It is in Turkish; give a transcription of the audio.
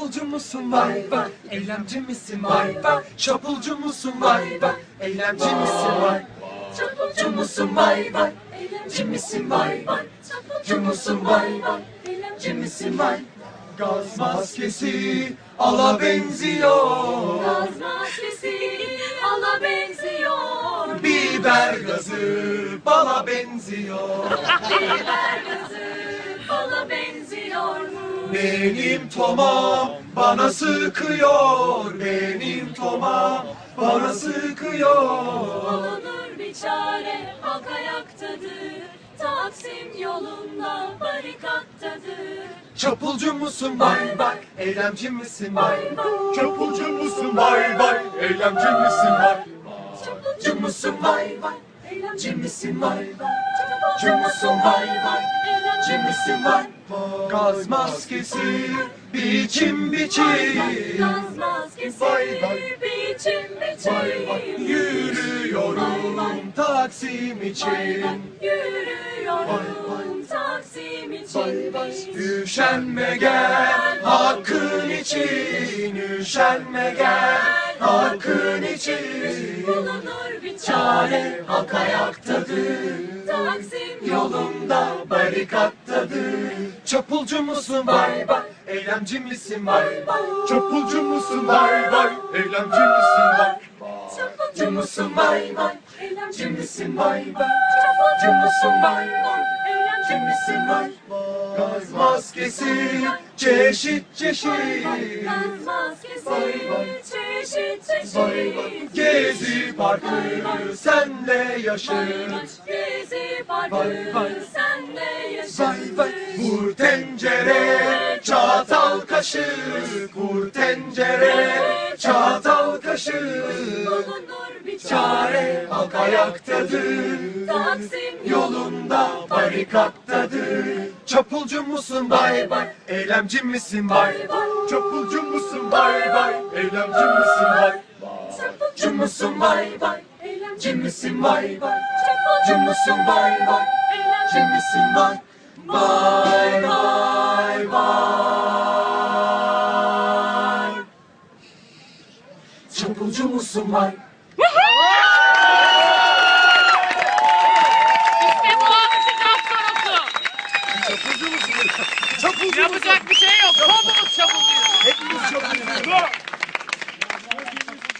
Çapulcu musun? Vay vay Eylemci misin? Vay vay Çapulcu musun? Vay vay Eylemci misin? Vay Çapulcu musun? Vay vay Eylemci misin? Vay vay Çapulcu musun? Vay vay Eylemci misin? Vay Gaz maskesi ala benziyor. Gaz maskesi ala benziyor. Biber gazı bala benziyor. Biber gazı? Benim tomam bana sıkıyor Benim tomam bana sıkıyor. Bulunur bir çare halk ayaktadır. Taksim yolunda barikattadır. Çapulcu musun? Vay vay. Eylemci misin? Vay vay. Çapulcu musun? Vay vay. Eylemci misin? Vay Çapulcu musun? vay vay. Eylemci misin? Vay Çapulcu musun? Vay vay Misin vay Gaz maskesi biçim biçim. Gaz maskesi Vay vay. biçim. Vay vay. Biçim. Yürüyorum Taksim için. Yürüyorum Taksim için. Üşenme gel hakkın için. Üşenme gel hakkın için. Bulunur bir Çare. Halk ayaktadır Yolunda barikattadır. Çapulcu musun? Vay vay Eylemci misin? Vay vay Çapulcu musun? Vay vay Eylemci misin? Vay Çapulcu musun? Vay vay Eylemci misin? vay vay Çapulcu musun? vay vay Eylemci misin? vay Gaz maskesi çeşit çeşit Gaz maskesi Vay vay. çeşit Vay vay. çeşit. Gezi parkı senle yaşır Gezi parkı Vay vay. senle yaşır. Vay vay Vur tencere çatal kaşık Vur tencere çatal kaşık Bulunur Çare halk ayaktadır. Taksim Yolunda barikattadır. Çapulcu musun? Vay vay Eylemci misin? Vay Çapulcu musun? Vay vay Eylemci misin? Vay Çapulcu musun? vay vay Eylemci misin? vay vay Çapulcu musun? Vay vay Eylemci misin? Vay Vay vay vay Çapulcu musun? Vay